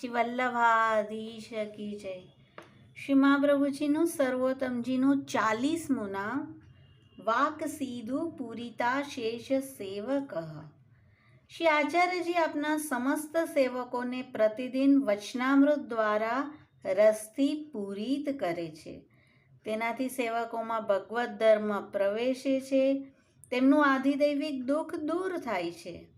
શ્રી વલ્લભાધીશ કી જય. શ્રી મહાપ્રભુજીનું સર્વોત્તમજીનું ચાલીસમું નામ વાક સીધું પૂરિતા શેષ સેવક. શ્રી આચાર્યજી આપના સમસ્ત સેવકોને પ્રતિદિન વચનામૃત દ્વારા રસથી પૂરિત કરે છે. તેનાથી સેવકોમાં ભગવત ધર્મ પ્રવેશે છે. તેમનું આધિદૈવિક દુઃખ દૂર થાય છે.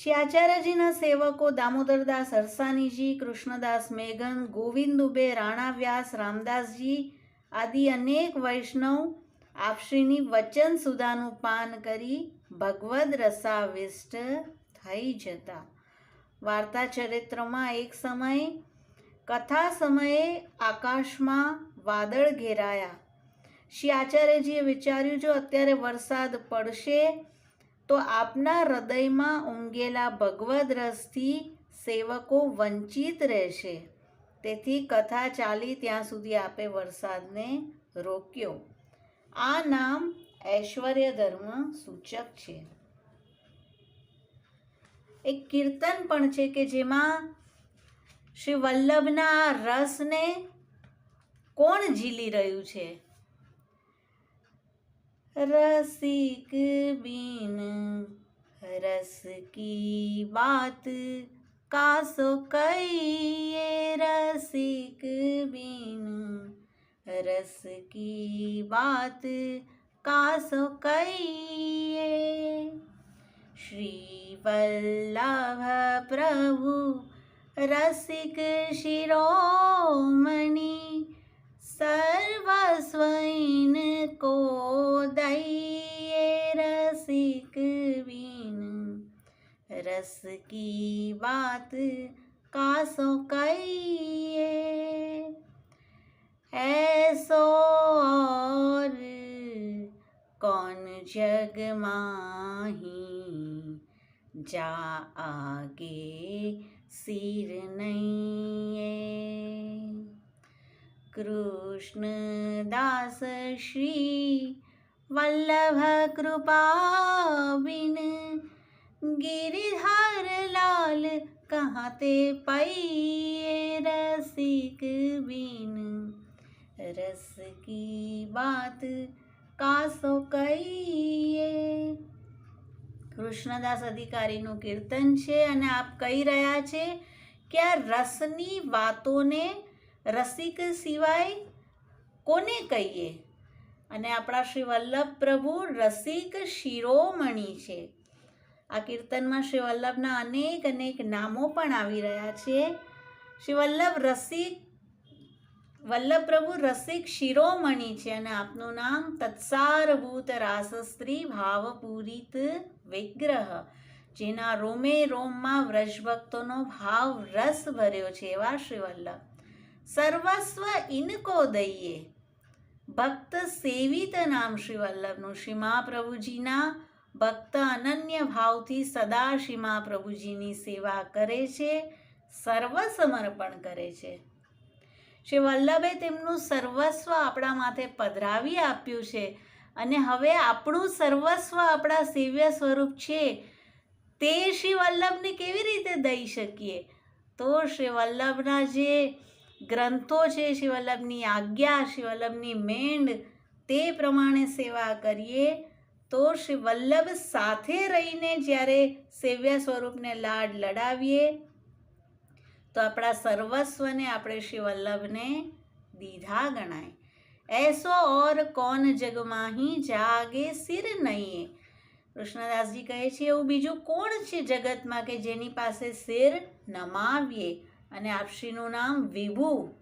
શ્રી આચાર્યજીના સેવકો દામોદરદાસ હરસાનીજી કૃષ્ણદાસ મેઘન, ગોવિંદ દુબે રાણા વ્યાસ, રામદાસજી આદિ અનેક વૈષ્ણવ આપશ્રીની વચન સુધાનું પાન કરી ભગવદ રસાવિષ્ટ થઈ જતા. વાર્તા ચરિત્રમાં એક સમયે, કથા સમયે આકાશમાં વાદળ ઘેરાયા. શ્રી આચાર્યજીએ વિચાર્યું, જો અત્યારે વરસાદ પડશે તો આપના હૃદયમાં ઊંઘેલા ભગવદ રસથી સેવકો વંચિત રહેશે. તેથી કથા ચાલી ત્યાં સુધી આપે વરસાદને રોક્યો. આ નામ ઐશ્વર્ય ધર્મ સૂચક છે. એક કીર્તન પણ છે કે જેમાં શ્રી વલ્લભના રસને કોણ ઝીલી રહ્યું છે? रसिक बिन रस की बात कासो कहिए रसिक बिन रस की बात कासो कहिए श्री वल्लभ प्रभु रसिक शिरोमणि सर्वस्व रस की बात कासो कहिए ऐसो और कौन जग माही जा आगे सिर नहीं है कृष्णदास श्री वल्लभ कृपा बिन गिरिधर लाल कहाँ ते पै रसिक बिन रस की बात कासो કહીએ કૃષ્ણદાસ અધિકારીનું કીર્તન છે અને આપ કહી રહ્યા છે કે આ રસની વાતોને રસિક સિવાય કોને કહીએ અને આપણા શ્રી વલ્લભ પ્રભુ રસિક શિરોમણી છે આ કીર્તનમાં શ્રી વલ્લભના અનેક અનેક નામો પણ આવી રહ્યા છે. શ્રી વલ્લભ રસિક, વલ્લભ પ્રભુ રસિક શિરોમણી છે અને આપનું નામ તત્સારભૂત રાસસ્ત્રી ભાવપૂરિત વિગ્રહ, જેના રોમે રોમમાં વ્રજભક્તોનો ભાવ રસ ભર્યો છે એવા શ્રી વલ્લભ સર્વસ્વ ઇનકો દઈએ. ભક્ત સેવિત નામ શ્રી વલ્લભનું શ્રી મહાપ્રભુજીના ભક્ત અનન્ય ભાવથી સદાશિમા પ્રભુજીની સેવા કરે છે સર્વ સમર્પણ કરે છે. શ્રી વલ્લભે તેમનું સર્વસ્વ આપણા માથે પધરાવી આપ્યું છે અને હવે આપણું સર્વસ્વ આપણા સેવ્ય સ્વરૂપ છે, તે શ્રી વલ્લભને કેવી રીતે દઈ શકીએ? તો શ્રી વલ્લભના જે ગ્રંથો છે, શ્રી વલ્લભની આજ્ઞા, શ્રી વલ્લભની મેંડ, તે પ્રમાણે સેવા કરીએ તો શ્રી વલ્લભ સાથે રહીને જ્યારે સેવ્ય સ્વરૂપને લાડ લડાવીએ, તો આપણા સર્વસ્વને આપણે શ્રી વલ્લભને દીધા ગણાય. એસો ઓર કોન જગમાહી જાગે સિર નહીં કૃષ્ણદાસજી કહે છે, એવું બીજું કોણ છે જગતમાં કે જેની પાસે સિર નમાવીએ? અને આપશ્રીનું નામ વિભુ.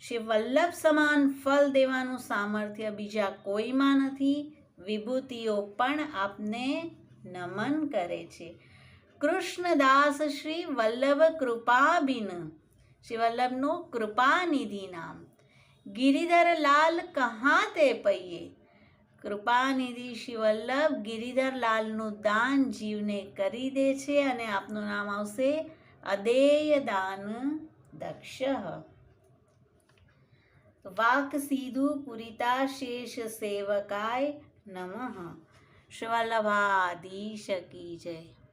શ્રી વલ્લભ સમાન ફલ દેવાનું સામર્થ્ય બીજા કોઈમાં નથી વિભૂતિઓ પણ આપને નમન કરે છે. કૃષ્ણદાસ શ્રી વલ્લભ કૃપાબિન, શ્રી વલ્લભનું કૃપાનિધિ નામ. ગિરિધર લાલ કહા તે પૈયે? કૃપાનિધિ શ્રી વલ્લભ ગિરિધર લાલનું દાન જીવને કરી દે છે અને આપનું નામ આવશે અદેય દાન દક્ષ. વાક સીધું પુરિતા શેષ સેવકાય નમઃ. શિવલ્લભાધીશ કી જય.